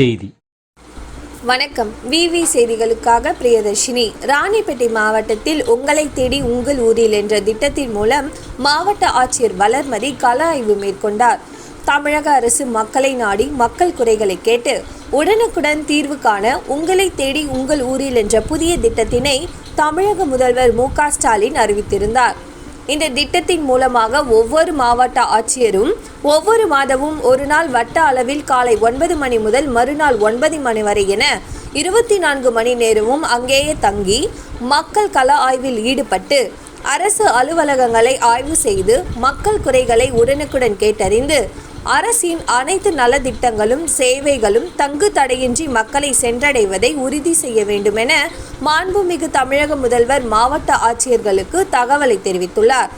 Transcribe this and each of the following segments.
செய்தி. வணக்கம். விவி செய்திகளுக்காக பிரியதர்ஷினி. ராணிப்பேட்டை மாவட்டத்தில் உங்களை தேடி உங்கள் ஊரில் என்ற திட்டத்தின் மூலம் மாவட்ட ஆட்சியர் வளர்மதி கள ஆய்வு மேற்கொண்டார். தமிழக அரசு மக்களை நாடி மக்கள் குறைகளை கேட்டு உடனுக்குடன் தீர்வு காண உங்களை தேடி உங்கள் ஊரில் என்ற புதிய திட்டத்தினை தமிழக முதல்வர் மு ஸ்டாலின் அறிவித்திருந்தார். இந்த திட்டத்தின் மூலமாக ஒவ்வொரு மாவட்ட ஆட்சியரும் ஒவ்வொரு மாதமும் ஒரு நாள் வட்ட அளவில் காலை ஒன்பது மணி முதல் மறுநாள் ஒன்பது மணி வரை என இருபத்தி நான்கு மணி நேரமும் அங்கேயே தங்கி மக்கள் கள ஆய்வில் ஈடுபட்டு அரசு அலுவலகங்களை ஆய்வு செய்து மக்கள் குறைகளை உடனுக்குடன் கேட்டறிந்து அரசின் அனைத்து நலத்திட்டங்களும் சேவைகளும் தங்கு தடையின்றி மக்களை சென்றடைவதை உறுதி செய்ய வேண்டும் என மாண்புமிகு தமிழக முதல்வர் மாவட்ட ஆட்சியர்களுக்கு தகவலை தெரிவித்துள்ளார்.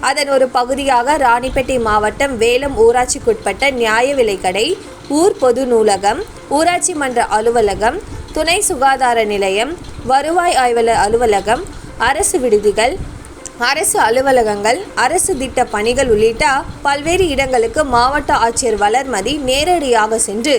அதன் ஒரு பகுதியாக ராணிப்பேட்டை மாவட்டம் வேலம் ஊராட்சிக்குட்பட்ட நியாய விலைக்கடை ஊர் பொது நூலகம் ஊராட்சி மன்ற அலுவலகம் துணை சுகாதார நிலையம் வருவாய் ஆய்வாளர் அலுவலகம் அரசு விடுதிகள் அரசு அலுவலகங்கள் அரசு திட்ட பணிகள் உள்ளிட்ட பல்வேறு இடங்களுக்கு மாவட்ட ஆட்சியர் வளர்மதி நேரடியாக சென்று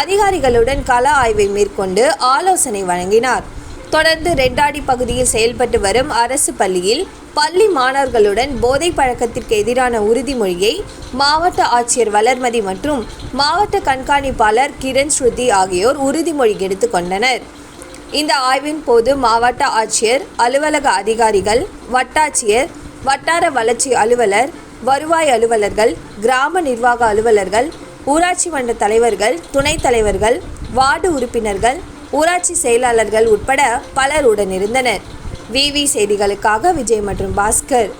அதிகாரிகளுடன் கள ஆய்வை மேற்கொண்டு ஆலோசனை வழங்கினார். தொடர்ந்து ரெட்டாடி பகுதியில் செயல்பட்டு வரும் அரசு பள்ளியில் பள்ளி மாணவர்களுடன் போதை பழக்கத்திற்கு எதிரான உறுதிமொழியை மாவட்ட ஆட்சியர் வளர்மதி மற்றும் மாவட்ட கண்காணிப்பாளர் கிரண் ஸ்ருதி ஆகியோர் உறுதிமொழி எடுத்துக்கொண்டனர் இந்த ஆய்வின் போது மாவட்ட ஆட்சியர் அலுவலக அதிகாரிகள் வட்டாட்சியர் வட்டார வளர்ச்சி அலுவலர் வருவாய் அலுவலர்கள் கிராம நிர்வாக அலுவலர்கள் ஊராட்சி மன்ற தலைவர்கள் துணைத் தலைவர்கள் வார்டு உறுப்பினர்கள் ஊராட்சி செயலாளர்கள் உட்பட பலர் உடனிருந்தனர். விவி செய்திகளுக்காக விஜய் மற்றும் பாஸ்கர்.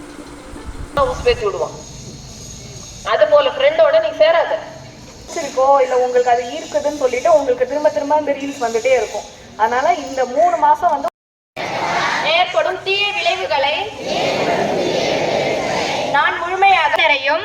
அது போல ஃப்ரெண்டோட நீ சேராத. இருக்கோ இல்ல. உங்களுக்கு அது ஈர்க்குதுன்னு சொல்லிட்டு உங்களுக்கு திரும்ப திரும்ப அந்த ரீல்ஸ் வந்துட்டே இருக்கும். அதனால இந்த மூணு மாசம் வந்து ஏற்படும் தீய விளைவுகளை நான் முழுமையாக நிறையும்.